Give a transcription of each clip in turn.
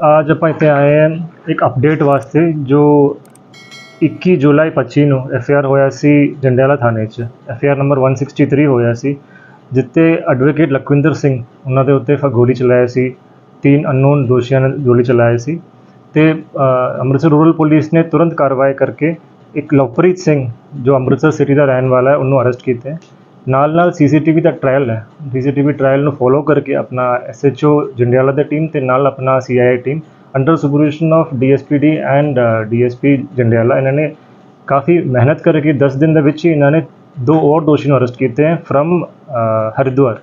ਅੱਜ ਆਪਾਂ ਇੱਥੇ ਆਏ ਹਾਂ ਇੱਕ ਅਪਡੇਟ ਵਾਸਤੇ ਜੋ 21 ਜੁਲਾਈ 25 ਨੂੰ ਐਫ ਆਰ ਹੋਇਆ ਸੀ ਜੰਡਿਆਲਾ ਥਾਣੇ 'ਚ। ਐਫ ਆਰ ਨੰਬਰ 163 ਹੋਇਆ ਸੀ ਜਿੱਤੇ ਐਡਵੋਕੇਟ ਲਖਵਿੰਦਰ ਸਿੰਘ ਉਹਨਾਂ ਦੇ ਉੱਤੇ ਫ- ਗੋਲੀ ਚਲਾਇਆ ਸੀ, ਤਿੰਨ ਅਨਨੋਨ ਦੋਸ਼ੀਆਂ ਨੇ ਗੋਲੀ ਚਲਾਇਆ ਸੀ ਤੇ ਅੰਮ੍ਰਿਤਸਰ ਰੂਰਲ ਪੁਲਿਸ ਨੇ ਤੁਰੰਤ ਕਾਰਵਾਈ ਕਰਕੇ ਇੱਕ ਲਵਪ੍ਰੀਤ ਸਿੰਘ ਜੋ ਅੰਮ੍ਰਿਤਸਰ ਸਿਟੀ ਦਾ ਰਹਿਣ ਵਾਲਾ ਹੈ, ਉਹਨੂੰ ਅਰੈਸਟ ਕੀਤਾ ਨਾਲ ਨਾਲ ਸੀਸੀਟੀਵੀ ਦਾ ਟ੍ਰਾਇਲ ਹੈ। ਸੀਸੀਟੀਵੀ ਟ੍ਰਾਇਲ ਨੂੰ ਫੋਲੋ ਕਰਕੇ ਆਪਣਾ ਐਸਐਚਓ ਜੰਡਿਆਲਾ ਦੀ ਟੀਮ ਤੇ ਨਾਲ ਆਪਣਾ CIA team under supervision of DSPD and DSP Jandiala. ਇਹਨਾਂ ਨੇ ਕਾਫੀ ਮਿਹਨਤ ਕਰਕੇ 10 ਦਿਨ ਦੇ ਵਿੱਚ ਹੀ ਇਹਨਾਂ ਨੇ ਦੋ ਹੋਰ ਦੋਸ਼ੀ ਨੂੰ ਅਰੈਸਟ ਕੀਤੇ ਹੈ ਫਰਮ ਹਰਿਦੁਆਰ।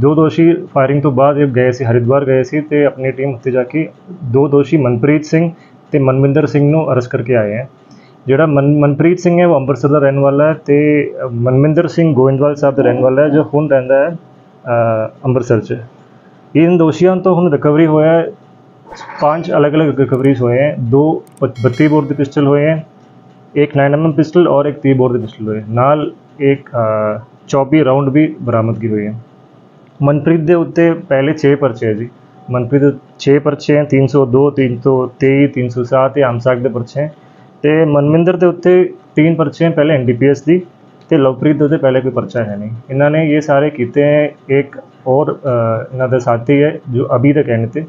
ਦੋ ਦੋਸ਼ੀ ਫਾਇਰਿੰਗ ਤੋਂ ਬਾਅਦ ਇਹ ਗਏ ਸੀ, ਹਰਿਦੁਆਰ ਗਏ ਸੀ ਤੇ ਆਪਣੀ ਟੀਮ ਉੱਤੇ ਜਾ ਕੇ ਦੋ ਦੋਸ਼ੀ ਮਨਪ੍ਰੀਤ ਸਿੰਘ ਤੇ ਮਨਵਿੰਦਰ ਸਿੰਘ ਨੂੰ ਅਰੈਸਟ ਕਰਕੇ ਆਏ ਹੈ। ਜਿਹੜਾ ਮਨ ਮਨਪ੍ਰੀਤ ਸਿੰਘ ਹੈ ਉਹ ਅੰਮ੍ਰਿਤਸਰ ਦਾ ਰਹਿਣ ਵਾਲਾ ਹੈ ਤੇ ਅ, ਮਨਵਿੰਦਰ ਸਿੰਘ ਗੋਇੰਦਵਾਲ ਸਾਹਿਬ ਦਾ ਰਹਿਣ ਵਾਲਾ ਹੈ ਜੋ ਹੁਣ ਰਹਿੰਦਾ ਹੈ ਅ, ਅੰਮ੍ਰਿਤਸਰ 'ਚ ਇਨ ਦੋਸ਼ੀਆਂ ਤੋਂ ਹੁਣ ਰਿਕਵਰੀ ਹੋਇਆ ਹੈ पांच अलग अलग रिकवरीज हुए हैं दो बत्ती बोर के पिस्टल हुए हैं एक नाइन एम पिस्टल और एक तीन बोर के पिस्टल हुए नाल एक चौबी ਰਾਉਂਡ ਵੀ ਬਰਾਮਦਗੀ ਹੋਈ ਹੈ ਮਨਪ੍ਰੀਤ ਦੇ ਉੱਤੇ ਪਹਿਲੇ 6 ਪਰਚੇ ਹੈ ਜੀ ਮਨਪ੍ਰੀਤ ਦੇ 6 ਪਰਚੇ ਹੈ 302 323 307 ਤੇ ਆਮਸਾਕ ਦੇ ਪਰਚੇ ਹੈ ਤੇ ਮਨਮਿੰਦਰ ਦੇ ਉੱਤੇ ਤਿੰਨ ਪਰਚੇ ਹਨ ਪਹਿਲੇ ਐਨਡੀਪੀਐਸ ਦੀ ਤੇ ਲਵਪ੍ਰੀਤ ਦੇ ਉੱਤੇ ਪਹਿਲੇ ਕੋਈ ਪਰਚਾ ਹੈ ਨਹੀਂ। ਇਹਨਾਂ ਨੇ ਇਹ ਸਾਰੇ ਕੀਤੇ ਹੈ ਇੱਕ ਹੋਰ ਇਹਨਾਂ ਦਾ ਸਾਥੀ ਹੈ ਜੋ ਅਭੀ ਤੱਕ ਐਂਡ ਤੇ।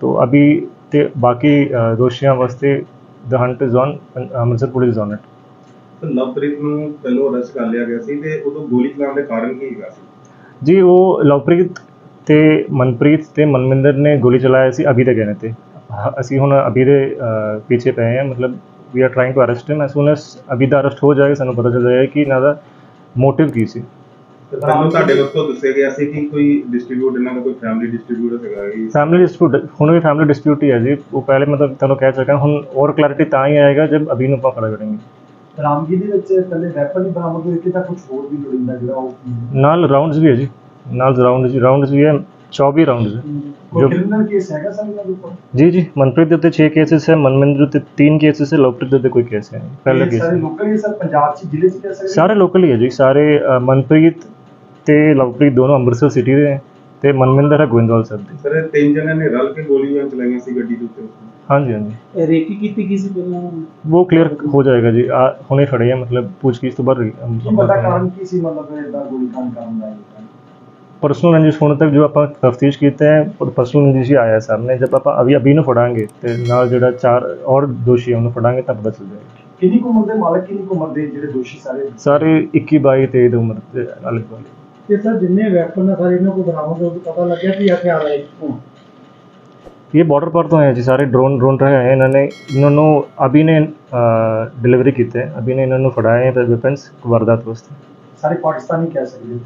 ਤੋਂ ਅਭੀ ਤੇ ਬਾਕੀ ਦੋਸ਼ੀਆਂ ਵਾਸਤੇ the hunt is on Amritsar police zone ਹੈ ਲਵਪ੍ਰੀਤ ਨੂੰ ਪਹਿਲੋਂ ਅਰੈਸਟ ਕਰ ਲਿਆ ਗਿਆ ਸੀ ਤੇ ਉਦੋਂ ਗੋਲੀ ਚਲਾਉਣ ਦੇ ਕਾਰਨ ਕੀ ਹੈਗਾ ਸੀ? ਜੀ ਉਹ ਲਵਪ੍ਰੀਤ ਤੇ ਮਨਪ੍ਰੀਤ ਤੇ ਮਨਮਿੰਦਰ ਨੇ ਗੋਲੀ ਚਲਾਇਆ ਸੀ ਅਭੀ ਤੱਕ ਐਂਡ ਤੇ। ਅਸੀਂ ਹੁਣ ਅਭੀ ਦੇ ਪਿੱਛੇ ਪਏ ਹਾਂ ਮਤਲਬ we are trying to arrest him as soon as ਅਭੀ ਦਾ ਅਰੈਸਟ ਹੋ ਜਾਏਗਾ ਸਾਨੂੰ ਪਤਾ ਚੱਲ ਜਾਏਗਾ ਕਿ ਇਹਨਾਂ ਦਾ ਮੋਟਿਵ ਕੀ ਸੀ। ਤੇ ਪਹਿਲਾਂ ਤੁਹਾਡੇ ਵੱਲੋਂ ਦੱਸਿਆ ਗਿਆ ਸੀ ਕਿ ਕੋਈ ਡਿਸਟ੍ਰੀਬਿਊਟ ਇਹਨਾਂ ਦਾ ਕੋਈ ਫੈਮਿਲੀ ਡਿਸਟ੍ਰੀਬਿਊਟ ਹੈਗਾ ਕਿ ਫੈਮਿਲੀ ਡਿਸਪਿਊਟ ਹੁਣ ਵੀ ਫੈਮਿਲੀ ਡਿਸਪਿਊਟ ਹੀ ਹੈ ਜੀ। ਉਹ ਪਹਿਲੇ ਮਤਲਬ ਤੁਹਾਨੂੰ ਕਹਿ ਚੁੱਕਾ ਹੁਣ ਔਰ ਕਲੈਰਿਟੀ ਤਾਂ ਹੀ ਆਏਗਾ ਜਦ ਅਭੀ ਨੂੰ ਆਪਾਂ ਖੜਾ ਕਰਾਂਗੇ। ਰਾਮਗੀ ਦੇ ਵਿੱਚ ਪਹਿਲੇ ਵੈਪਨ ਹੀ ਬਰਾਮਦ ਹੋਏ ਕਿ ਤਾਂ ਕੁਝ ਹੋਰ ਵੀ ਲੋੜੀਂਦਾ ਜਿਹੜਾ ਉਹ ਨਾਲ ਰਾਉਂਡਸ ਵੀ ਹੈ ਜੀ। ਨਾਲ ਰਾਉਂਡਸ ਰਾਉਂਡਸ ਵੀ ਹੈ। 24 ਰਾਉਂਡ ਜੋ ਕ੍ਰਿਮੀਨਲ ਕੇਸ ਹੈਗਾ ਸਰ ਇਹਨਾਂ ਦੇ ਉੱਪਰ? ਜੀ ਜੀ ਮਨਪ੍ਰੀਤ ਦੇ ਉੱਤੇ 6 ਕੇਸਸ ਹੈ ਮਨਮਿੰਦਰ ਤੇ 3 ਕੇਸਸ ਹੈ ਲਵਪ੍ਰੀਤ ਦੇ ਉੱਤੇ ਕੋਈ ਕੇਸ ਹੈ ਪਹਿਲਾ ਕੇਸ ਸਾਰੇ ਲੋਕਲ ਹੀ। ਸਰ? ਪੰਜਾਬ ਚ ਜ਼ਿਲ੍ਹੇ ਚ ਸਰ ਸਾਰੇ ਲੋਕਲ ਹੀ ਹੈ ਜੀ ਸਾਰੇ ਮਨਪ੍ਰੀਤ ਤੇ ਲਵਪ੍ਰੀਤ ਦੋਨੋਂ ਅੰਮ੍ਰਿਤਸਰ ਸਿਟੀ ਦੇ ਹੈ ਤੇ ਮਨਮਿੰਦਰ ਹੈ ਗੋਇੰਦਵਾਲ ਸਾਹਿਬ ਦੇ। ਸਰ ਇਹ ਤਿੰਨ ਜਣਾਂ ਨੇ ਰਲ ਕੇ ਗੋਲੀਆਂ ਚਲਾਈਆਂ ਸੀ ਗੱਡੀ ਦੇ ਉੱਤੇ। ਹਾਂਜੀ ਹਾਂਜੀ। ਰੇਕੀ ਕੀਤੀ ਕੀ ਸੀ ਪਹਿਲਾਂ ਉਹ ਕਲੀਅਰ ਹੋ ਜਾਏਗਾ ਜੀ। ਹੁਣੇ ਖੜੇ ਆ ਮਤਲਬ ਪੁੱਛ ਕੇ ਇਸ ਤੋਂ ਬਾਅਦ ਕੀ ਪਤਾ ਕਾਰਨ ਕੀ ਸੀ ਮਤਲਬ ਇਹਦਾ ਗੋਲੀ ਕਾਂਡ ਕਰਨ ਦਾ ਇਹ? ਪਰਸਨਲ ਰੰਜਿਸ਼ ਹੋਣ ਤੱਕ ਜੋ ਆਪਾਂ ਤਫਤੀਸ਼ ਕੀਤੇ ਹੈ ਉਹ ਪਰਸਨਲ ਰੰਜਿਸ਼ ਹੀ ਆਇਆ ਸਾਹਮਣੇ ਜਦ ਆਪਾਂ ਅਭੀ ਅਭੀ ਨੂੰ ਫੜਾਂਗੇ ਤੇ ਨਾਲ ਜਿਹੜਾ ਚਾਰ ਔਰ ਦੋਸ਼ੀ ਹੈ ਉਹਨੂੰ ਫੜਾਂਗੇ ਤਾਂ ਪਤਾ ਚੱਲ ਜਾਏਗਾ ਕਿੰਨੀ ਕੁ ਉਮਰ ਦੇ ਮਾਲਕ ਕਿੰਨੀ ਕੁ ਉਮਰ ਦੇ ਜਿਹੜੇ ਦੋਸ਼ੀ ਸਾਰੇ ਸਾਰੇ 21 22 23 ਦੀ ਉਮਰ ਦੇ ਅਲੱਗ ਵਾਲੇ ਤੇ ਸਰ ਜਿੰਨੇ ਵੈਪਨ ਆ ਸਾਰੇ ਇਹਨਾਂ ਕੋਲ ਬਰਾਮਦ ਹੋ ਕੇ ਪਤਾ ਲੱਗਿਆ ਕਿ ਹਥਿਆਰ ਹੈ ਇੱਥੋਂ ये बॉर्डर पर तो हैं जी सारे ड्रोन ड्रोन रहे हैं इन्होंने इन्होंने अभी ने डिलीवरी की थे अभी ने इन्होंने फड़ाए हैं वेपन्स वारदात वास्ते ਸਾਰੇ ਪਾਕਿਸਤਾਨੀ ਕਹਿ ਸਕਦੇ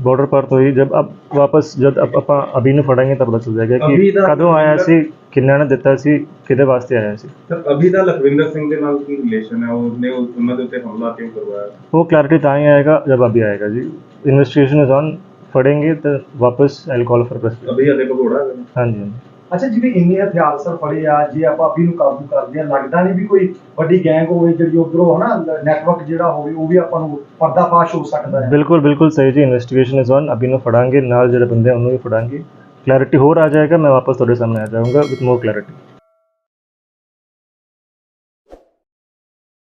ਬਾਰਡਰ ਪਰ ਤੋਂ ਹੀ ਜਦ ਅਬ ਵਾਪਸ ਜਦ ਅਬ ਆਪਾਂ ਅਭੀ ਨੂੰ ਫੜਾਂਗੇ ਤਾਂ ਪਤਾ ਚੱਲ ਜਾਏਗਾ ਕਿ ਅਭੀ ਦਾ ਕਦੋਂ ਆਇਆ ਸੀ ਕਿੰਨਾ ਨੇ ਦਿੱਤਾ ਸੀ ਕਿਹਦੇ ਵਾਸਤੇ ਆਇਆ ਸੀ? ਸਰ ਅਭੀ ਦਾ ਲਖਵਿੰਦਰ ਸਿੰਘ ਦੇ ਨਾਲ ਕੀ ਰਿਲੇਸ਼ਨ ਹੈ ਉਹਨੇ ਉਹਨਾਂ ਦੇ ਉੱਤੇ ਹਮਲਾ ਕਿਉਂ ਕਰਵਾਇਆ? ਉਹ ਕਲੈਰਿਟੀ ਤਾਂ ਹੀ ਆਏਗਾ ਜਦ ਅਭੀ ਆਏਗਾ ਜੀ। ਇਨਵੈਸਟੀਗੇਸ਼ਨ ਇਜ਼ ਔਨ ਫੜेंगे ਤਾਂ ਵਾਪਸ ਆਈ ਕਾਲ ਫॉर ਪ੍ਰੈਸ ਅਭੀ ਅਦੇ ਕੋਲ ਘੋੜਾ ਹਾਂਜੀ ਹਾਂਜੀ। ਅੱਛਾ, ਜਿਵੇਂ ਇੰਨੇ ਹਥਿਆਰ ਸਰ ਫੜੇ ਆ, ਜੇ ਆਪਾਂ ਅਭੀ ਨੂੰ ਕਾਬੂ ਕਰਦੇ ਆ ਲੱਗਦਾ ਨਹੀਂ ਵੀ ਕੋਈ ਵੱਡੀ ਗੈਂਗ ਹੋਵੇ ਜਿਹੜੀ ਉਧਰੋਂ ਹਨਾ ਨੈਟਵਰਕ ਜਿਹੜਾ ਹੋਵੇ, ਉਹ ਵੀ ਆਪਾਂ ਨੂੰ ਪਰਦਾਫਾਸ਼ ਹੋ ਸਕਦਾ ਹੈ। ਬਿਲਕੁਲ ਬਿਲकुल ਸਹੀ ਜੀ ਇਨਵੈਸਟੀਗੇਸ਼ਨ ਇਜ਼ ਔਨ ਅਭੀ ਨੂੰ ਫੜਾਂਗੇ, ਨਾਲ ਜਿਹੜੇ ਬੰਦੇ ਆ, ਉਹਨੂੰ ਵੀ ਫੜਾਂਗੇ। ਕਲੈਰਿਟੀ ਹੋਰ ਆ ਜਾਏਗਾ, ਮੈਂ ਵਾਪਸ ਤੁਹਾਡੇ ਸਾਹਮਣੇ ਆ ਜਾਊਂਗਾ ਵਿਦ ਮੋਰ ਕਲੈਰਿਟੀ